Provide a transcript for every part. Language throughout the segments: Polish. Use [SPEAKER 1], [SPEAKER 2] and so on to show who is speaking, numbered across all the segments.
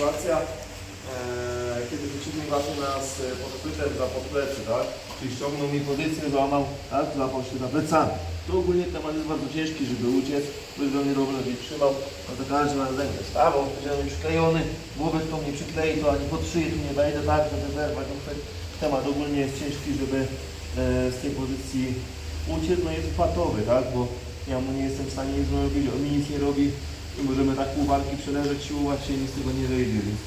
[SPEAKER 1] sytuacja, e, kiedy przeciwnik właśnie nas e, podchwytem za podplecy, tak? Czyli ściągnął mi pozycję, złamał, tak? Złapał się za plecami. Tu ogólnie temat jest bardzo ciężki, żeby uciec, żeby do mnie równo nie trzymał, no to każdy ma rękę stawą, powiedziałem przyklejony, głowę to mnie przyklei, to ani pod szyję tu nie wejdę, tak, żeby zerwać. Tutaj temat ogólnie jest ciężki, żeby e, z tej pozycji uciec, no jest patowy, tak, bo ja mu nie jestem w stanie nic zrobić, on mi nic nie robi i możemy tak pół walki przeleżeć, siłować się i nic z tego nie wyjdzie, więc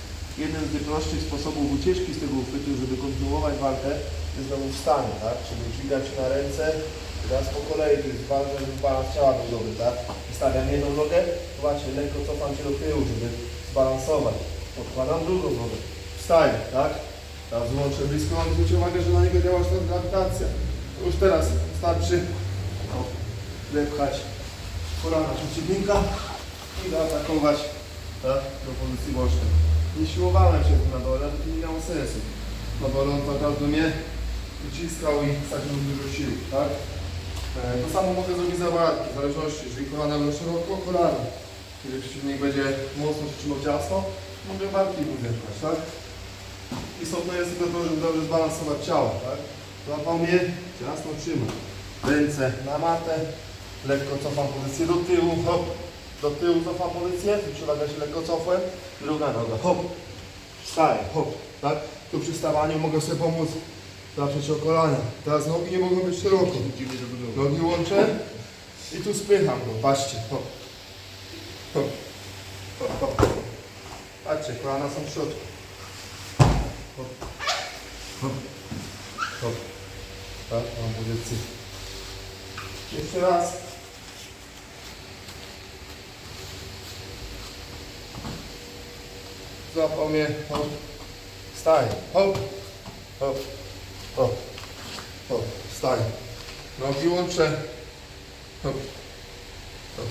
[SPEAKER 1] jeden z najprostszych sposobów ucieczki z tego uchwytu, żeby kontynuować walkę, jest znowu wstanie, tak, czyli dźwigać się na ręce, raz po kolei, to jest ważne, żeby balans ciała był dobry, tak, stawiam jedną nogę, właśnie lekko cofam się do tyłu, żeby zbalansować, podkładam drugą nogę, wstaję, tak, teraz łączę blisko, zwróćcie uwagę, że na niego działa ta grawitacja, już teraz starczy. No, wepchać kolana przeciwnika i zaatakować tak, do pozycji bocznej. Nie siłowałem się na dole, bo to nie miało sensu. Bo on to każdy mnie uciskał i stracił dużo sił, tak? E, To samo mogę zrobić za walki, w zależności, jeżeli kolana będą szeroko, kolana. Jeżeli przeciwnik będzie mocno się trzymał ciasno, mogę barki mu zepchać, tak? Istotne jest tylko to, żeby dobrze zbalansować ciało, tak? Złapał mnie, ciasno trzyma. Ręce na matę, lekko cofam pozycję do tyłu, hop, do tyłu cofam pozycję, uwagę, że lekko cofłem, druga noga, hop, wstaję, hop, tak? Tu przy stawaniu mogę sobie pomóc zaprzeć o kolana. Teraz nogi nie mogą być szeroko. Nogi łączę i tu spycham go, patrzcie, hop, hop, hop, hop. Patrzcie, kolana są w środku. Hop, hop, hop. Tak, mam pozycję. Jeszcze raz. Złapał mnie, hop, wstaję, hop, hop, hop, hop, wstaję. Nogi łączę, hop, hop?